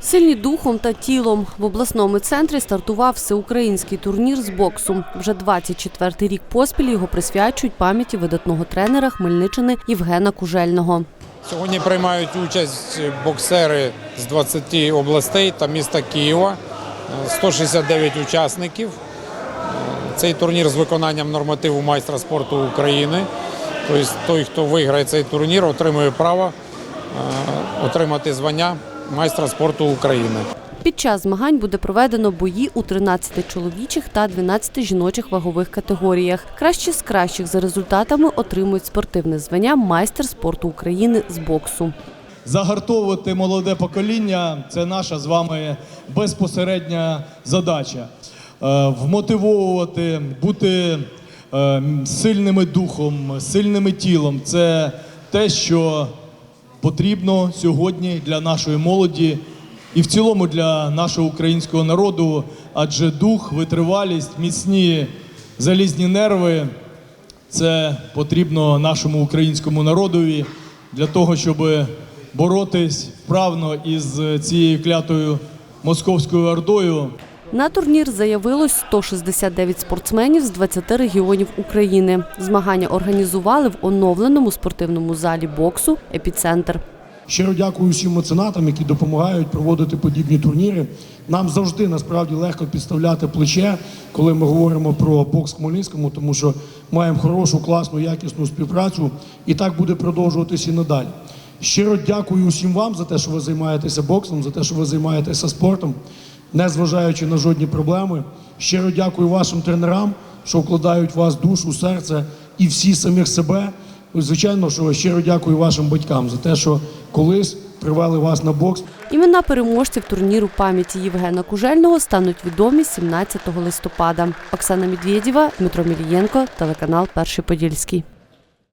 Сильні духом та тілом в обласному центрі стартував всеукраїнський турнір з боксу. Вже 24-й рік поспіль його присвячують пам'яті видатного тренера Хмельниччини Євгена Кужельного. Сьогодні приймають участь боксери з 20 областей та міста Києва. Е, 169 учасників. Цей турнір з виконанням нормативу майстра спорту України. Тобто той, хто виграє цей турнір, отримує право е, отримати звання майстра спорту України. Під час змагань буде проведено бої у 13 чоловічих та 12 жіночих вагових категоріях. Кращі з кращих за результатами отримують спортивне звання майстер спорту України з боксу. Загартовувати молоде покоління це наша з вами безпосередня задача. Е, Вмотивовувати, бути е, сильними духом, сильними тілом це те, що потрібно сьогодні для нашої молоді і в цілому для нашого українського народу, адже дух, витривалість, міцні залізні нерви це потрібно нашому українському народові для того, щоб боротись вправно із цією клятою московською ордою. На турнір заявилось 169 спортсменів з 20 регіонів України. Змагання організували в оновленому спортивному залі боксу Епіцентр. Щиро дякую всім меценатам, які допомагають проводити подібні турніри. Нам завжди насправді легко підставляти плече, коли ми говоримо про бокс Хмельницькому, тому що маємо хорошу, класну, якісну співпрацю, і так буде продовжуватися і надалі. Щиро дякую усім вам за те, що ви займаєтеся боксом, за те, що ви займаєтеся спортом, незважаючи на жодні проблеми. Щиро дякую вашим тренерам, що вкладають вас душу, серце і всі самих себе. Звичайно, що щиро дякую вашим батькам за те, що колись привели вас на бокс. Імена переможців турніру пам'яті Євгена Кужельного стануть відомі 17 листопада. Оксана Медведєва, Дмитро Мілієнко, телеканал Перший Подільський.